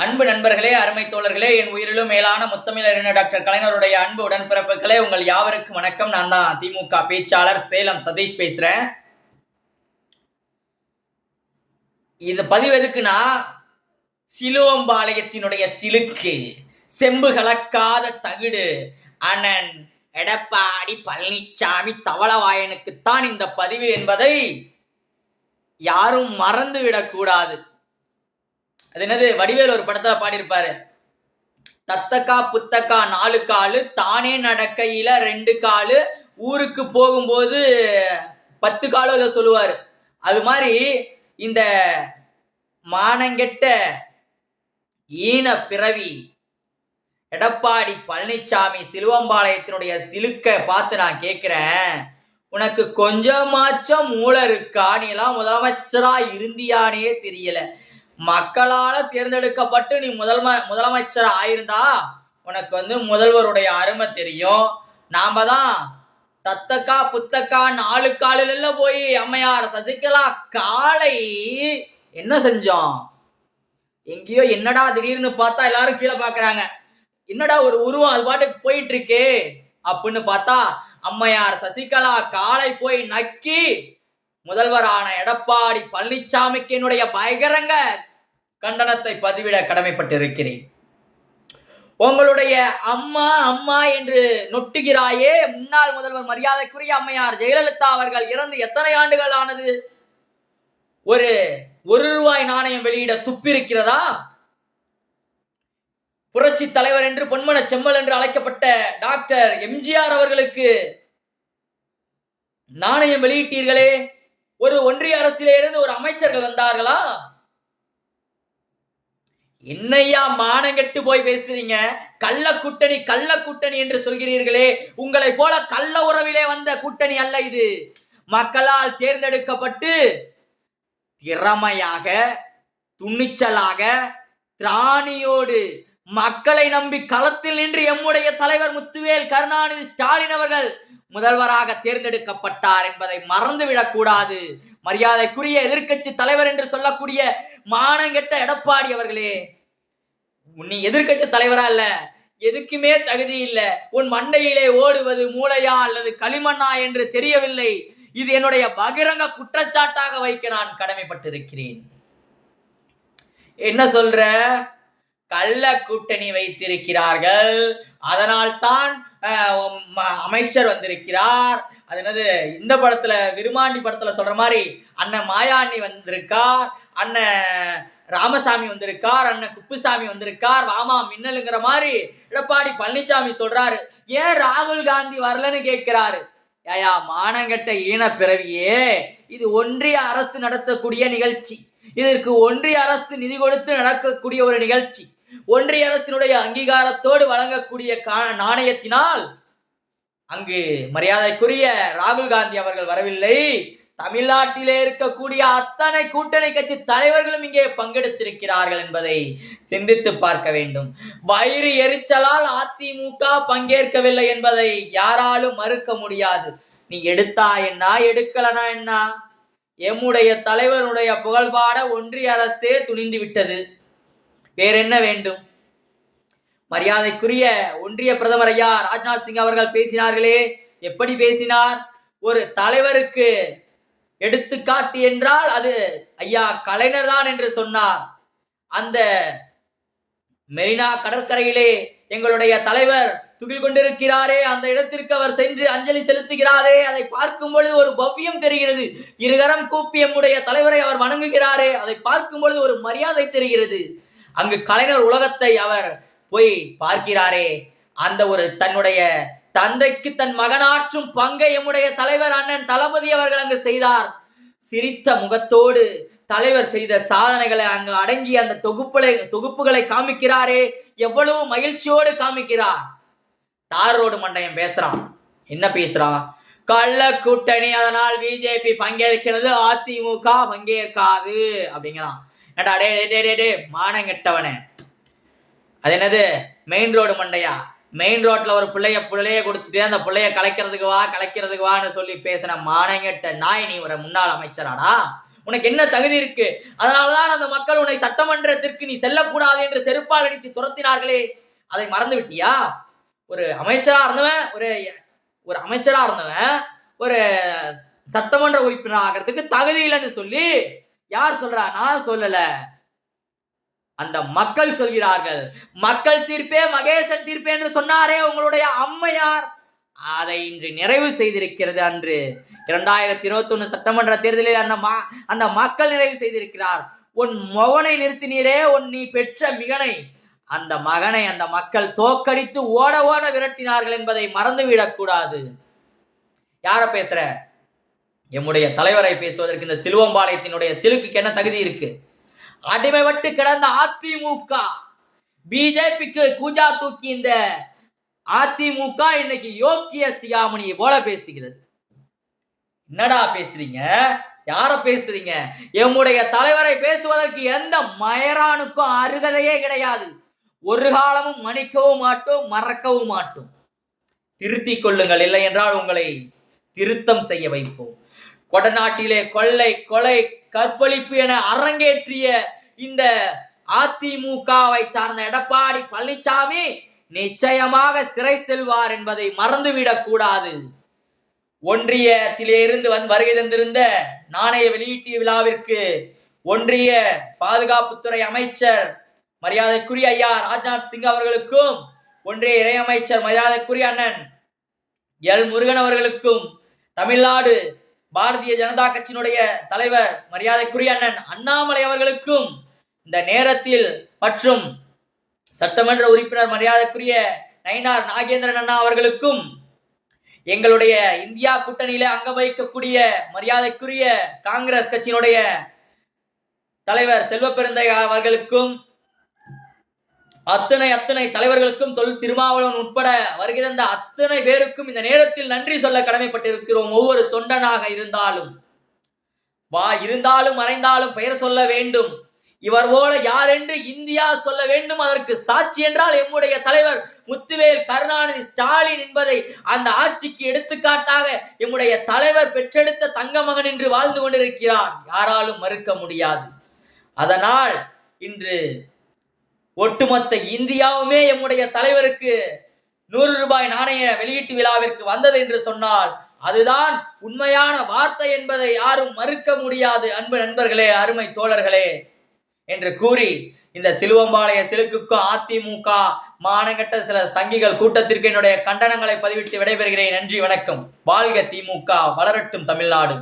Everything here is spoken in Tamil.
அன்பு நண்பர்களே அருமை தோழர்களே என் உயிரிலும் மேலான முத்தமிழறிஞர் டாக்டர் கலைஞருடைய அன்பு உடன்பிறப்புகளே உங்கள் யாவருக்கும் வணக்கம். நான் தான் திமுக பேச்சாளர் சேலம் சதீஷ் பேசுறேன். இது பதிவு எதுக்குன்னா சிலுவம்பாளையத்தினுடைய சிலுக்கு செம்பு கலக்காத தகுடு அண்ணன் எடப்பாடி பழனிசாமி தவளவாயனுக்குத்தான் இந்த பதிவு என்பதை யாரும் மறந்து விடக்கூடாது அது என்னது? வடிவேல் ஒரு படத்துல பாடியிருப்பாரு. தத்தக்கா புத்தக்கா நாலு காலு தானே நடக்கையில ரெண்டு காலு ஊருக்கு போகும்போது பத்து காலோ ஏதோ சொல்லுவாரு. அது மாதிரி இந்த மானங்கெட்ட ஈன பிறவி எடப்பாடி பழனிசாமி சிலுவம்பாளையத்தினுடைய சிலுக்கை பார்த்து நான் கேட்குறேன் உனக்கு கொஞ்சமாச்சும் மூளை இருக்கா? நீ எல்லாம் முதலமைச்சரா இருந்தியானே தெரியல. மக்களால தேர்ந்தெடுக்கப்பட்டு நீ முதல்ம முதலமைச்சர் ஆயிருந்தா உனக்கு வந்து முதல்வருடைய அருமை தெரியும். நாம தான் தத்தக்கா புத்தக்கா நாலு காலில போய் அம்மையார் சசிகலா காலை என்ன செஞ்சோம்? எங்கேயோ என்னடா திடீர்னு பார்த்தா எல்லாரும் கீழே பாக்குறாங்க. என்னடா ஒரு உருவம் அது பாட்டுக்கு போயிட்டு இருக்கே அப்படின்னு பார்த்தா அம்மையார் சசிகலா காலை போய் நக்கி முதல்வரான எடப்பாடி பழனிசாமிக்கு என்னுடைய பயங்கரங்க கண்டனத்தை பதிவிட கடமைப்பட்டிருக்கிறேன். உங்களுடைய அம்மா அம்மா என்று நொட்டுகிறாயே முன்னாள் முதல்வர் மரியாதைக்குரிய அம்மையார் ஜெயலலிதா அவர்கள் இறந்து எத்தனை ஆண்டுகள் ஆனது? ஒரு ஒரு ரூபாய் நாணயம் வெளியிட துப்பிருக்கிறதா? புரட்சி தலைவர் என்று பொன்மன செம்மல் என்று அழைக்கப்பட்ட டாக்டர் எம்ஜிஆர் அவர்களுக்கு நாணயம் வெளியிட்டீர்களே. ஒரு ஒன்றிய அரசிலே இருந்து ஒரு அமைச்சர்கள் வந்தார்களா? என்னையா மானங்கெட்டு போய் பேசுறீங்க? கள்ள கூட்டணி கள்ள கூட்டணி என்று சொல்கிறீர்களே. உங்களை போல கள்ள உறவிலே வந்த கூட்டணி அல்ல இது. மக்களால் தேர்ந்தெடுக்கப்பட்டு திறமையாக துணிச்சலாக திராணியோடு மக்களை நம்பி களத்தில் நின்று எம்முடைய தலைவர் முத்துவேல் கருணாநிதி ஸ்டாலின் அவர்கள் முதல்வராக தேர்ந்தெடுக்கப்பட்டார் என்பதை மறந்துவிடக் கூடாது மரியாதைக்குரிய எதிர்க்கட்சி தலைவர் என்று சொல்லக்கூடிய மானங்கெட்ட எடப்பாடி அவர்களே. நீ எதிர்க்கட்சி தலைவரா இல்ல. எதுக்குமே தகுதி இல்லை. உன் மண்டையிலே ஓடுவது மூளையா அல்லது களிமண்ணா என்று தெரியவில்லை. இது என்னுடைய பகிரங்க குற்றச்சாட்டாக வைக்க நான் கடமைப்பட்டிருக்கிறேன். என்ன சொல்ற? கள்ள கூட்டணி வைத்திருக்கிறார்கள். அதனால் தான் அமைச்சர் வந்திருக்கிறார். அது என்னது? இந்த படத்துல விருமாண்டி படத்துல சொல்ற மாதிரி அண்ணன் மாயாண்டி வந்திருக்கார். அண்ணன் ராமசாமி வந்திருக்கார் அண்ணன் குப்புசாமி வந்திருக்கார் வாமா மின்னலுங்கிற மாதிரி எடப்பாடி பழனிசாமி சொல்றாரு. ஏன் ராகுல் காந்தி வரலன்னு கேட்கிறாரு? ஏயா மானங்கெட்ட ஈன பிறவியே இது ஒன்றிய அரசு நடத்தக்கூடிய நிகழ்ச்சி. இதற்கு ஒன்றிய அரசு நிதி கொடுத்து நடக்கக்கூடிய ஒரு நிகழ்ச்சி. ஒன்றிய அரசினுடைய அங்கீகாரத்தோடு வழங்கக்கூடிய கா- நாணயத்தினால் அங்கு மரியாதைக்குரிய ராகுல் காந்தி அவர்கள் வரவில்லை. தமிழ்நாட்டிலே இருக்கக்கூடிய அத்தனை கூட்டணி கட்சி தலைவர்களும் இங்கே பங்கெடுத்திருக்கிறார்கள் என்பதை சிந்தித்து பார்க்க வேண்டும். வயிறு எரிச்சலால் அதிமுக பங்கேற்கவில்லை என்பதை யாராலும் மறுக்க முடியாது. நீ எடுத்தா என்ன எடுக்கலனா என்ன? எம்முடைய தலைவனுடைய புகழ்பாட ஒன்றிய அரசே துணிந்து விட்டது. வேற என்ன வேண்டும்? மரியாதைக்குரிய ஒன்றிய பிரதமர் ஐயா ராஜ்நாத் சிங் அவர்கள் பேசினார்களே. எப்படி பேசினார்? ஒரு தலைவருக்கு எடுத்துக்காட்டு என்றால் அது ஐயா கலைஞர் தான் என்று சொன்னார். அந்த மெரினா கடற்கரையிலே எங்களுடைய தலைவர் துகில் கொண்டிருக்கிறாரே அந்த இடத்திற்கு அவர் சென்று அஞ்சலி செலுத்துகிறாரே அதை பார்க்கும் பொழுது ஒரு பவ்யம் தெரிகிறது. இருகரம் கூப்பி எம்முடைய தலைவரை அவர் வணங்குகிறாரே அதை பார்க்கும் பொழுது ஒரு மரியாதை தெரிகிறது. அங்கு கலைஞர் உலகத்தை அவர் போய் பார்க்கிறாரே அந்த ஒரு தன்னுடைய தந்தைக்கு தன் மகனாற்றும் பங்கை எம்முடைய தலைவர் அண்ணன் தளபதி அவர்கள் அங்கு செய்தார். சிரித்த முகத்தோடு தலைவர் செய்த சாதனைகளை அங்கு அடங்கிய அந்த தொகுப்புகளை தொகுப்புகளை காமிக்கிறாரே. எவ்வளவு மகிழ்ச்சியோடு காமிக்கிறார். தார் ரோடு மண்டையம் பேசுறான். என்ன பேசுறான் கள்ள கூட்டணி அதனால் பிஜேபி பங்கேற்கிறது அதிமுக பங்கேற்காது அப்படிங்கிறான். ஏடா டே டே, டே டே டே மானங்கெட்டவனே அது என்னது? மெயின் ரோடு மண்டையா? மெயின் ரோட்டில் ஒரு பிள்ளைய பிள்ளைய கொடுத்துட்டு அந்த பிள்ளைய கலைக்கிறதுக்கு வா கலைக்கிறதுக்கு வான்னு சொல்லி பேசின மானங்கிட்ட நாய் நீ ஒரு முன்னாள் அமைச்சராடா? உனக்கு என்ன தகுதி இருக்கு? அதனாலதான் அந்த மக்கள் உன்னை சட்டமன்றத்திற்கு நீ செல்லக்கூடாது என்று செருப்பால் அடித்து துரத்தினார்களே. அதை மறந்து விட்டியா? ஒரு அமைச்சரா இருந்தவன் ஒரு ஒரு அமைச்சரா இருந்தவன் ஒரு சட்டமன்ற உறுப்பினர் ஆகிறதுக்கு தகுதி இல்லைன்னு சொல்லி யார் சொல்றா? நான் சொல்லலை. அந்த மக்கள் சொல்கிறார்கள் மக்கள் தீர்ப்பே மகேசன் தீர்ப்பே என்று சொன்னாரே உங்களுடைய அம்மையார். அதை இன்று நிறைவு செய்திருக்கிறது அன்று. இரண்டாயிரத்தி இருபத்தி ஒண்ணு சட்டமன்ற தேர்தலில் அந்த மா அந்த மக்கள் நிறைவு செய்திருக்கிறார். உன் மகனை நிறுத்தினீரே உன் நீ பெற்ற மிகனை. அந்த மகனை அந்த மக்கள் தோக்கடித்து ஓட ஓட விரட்டினார்கள் என்பதை மறந்துவிடக்கூடாது யார பேசுற? எம்முடைய தலைவரை பேசுவதற்கு இந்த சிலுவம்பாளையத்தினுடைய சிலுக்கு என்ன தகுதி இருக்கு? அடிமைப்பட்டு கிடந்த அதிமுக. பிஜேபிக்கு கூஜா தூக்கி இந்த அதிமுக இன்னைக்கு யோக்கிய சிகாமணியை போல பேசுகிறது. என்னடா பேசுறீங்க? யார பேசுறீங்க? எம்முடைய தலைவரை பேசுவதற்கு எந்த மயரானுக்கும் அருகதையே கிடையாது. ஒரு காலமும் மன்னிக்கவும் மாட்டோம் மறக்கவும் மாட்டோம். திருத்திக் கொள்ளுங்கள் இல்லை என்றால் உங்களை திருத்தம் செய்ய வைப்போம். கொடநாட்டிலே கொள்ளை கொலை கற்பழிப்பு என அரங்கேற்றிய இந்த அதிமுகவை சார்ந்த எடப்பாடி பழனிசாமி நிச்சயமாக சிறை செல்வார் என்பதை மறந்துவிடக் கூடாது. ஒன்றியத்திலே இருந்து வந்து வருகை தந்திருந்த நாணய வெளியீட்டு விழாவிற்கு ஒன்றிய பாதுகாப்புத்துறை அமைச்சர் மரியாதைக்குரிய ஐயா ராஜ்நாத் சிங் அவர்களுக்கும் ஒன்றிய இணையமைச்சர் மரியாதைக்குரிய அண்ணன் எல் முருகன் அவர்களுக்கும் தமிழ்நாடு பாரதிய ஜனதா கட்சியினுடைய தலைவர் மரியாதைக்குரிய அண்ணன் அண்ணாமலை அவர்களுக்கும் இந்த நேரத்தில் மற்றும் சட்டமன்ற உறுப்பினர் மரியாதைக்குரிய நயினார் நாகேந்திரன் அண்ணா அவர்களுக்கும் எங்களுடைய இந்தியா கூட்டணியில அங்க வகிக்கக்கூடிய மரியாதைக்குரிய காங்கிரஸ் கட்சியினுடைய தலைவர் செல்வ பெருந்தை அவர்களுக்கும் அத்தனை அத்தனை தலைவர்களுக்கும் தொல் திருமாவளவன் உட்பட வருகை தந்த அத்தனை பேருக்கும் இந்த நேரத்தில் நன்றி சொல்ல கடமைப்பட்டிருக்கிறோம். ஒவ்வொரு தொண்டனாக இருந்தாலும். வா இருந்தாலும் மறைந்தாலும் பெயர் சொல்ல வேண்டும். இவர் போல யாரென்று இந்தியா சொல்ல வேண்டும். அதற்கு சாட்சி என்றால் எம்முடைய தலைவர் முத்துவேல் கருணாநிதி ஸ்டாலின் என்பதை அந்த ஆட்சிக்கு எடுத்துக்காட்டாக எம்முடைய தலைவர் பெற்றெடுத்த தங்க மகன் என்று வாழ்ந்து கொண்டிருக்கிறார். யாராலும் மறுக்க முடியாது. அதனால் இன்று ஒட்டுமொத்த இந்தியாவுமே எம்முடைய தலைவருக்கு நூறு ரூபாய் நாணய வெளியீட்டு விழாவிற்கு வந்தது என்று சொன்னால் அதுதான் உண்மையான வார்த்தை என்பதை யாரும் மறுக்க முடியாது. அன்பு நண்பர்களே அருமை தோழர்களே என்று கூறி இந்த சிலுவம்பாளைய சிலுக்குக்கும் அதிமுக மானகட்ட சில சங்கிகள் கூட்டத்திற்கு என்னுடைய கண்டனங்களை பதிவிட்டு விடைபெறுகிறேன். நன்றி வணக்கம். வாழ்க திமுக வளரட்டும் தமிழ்நாடு.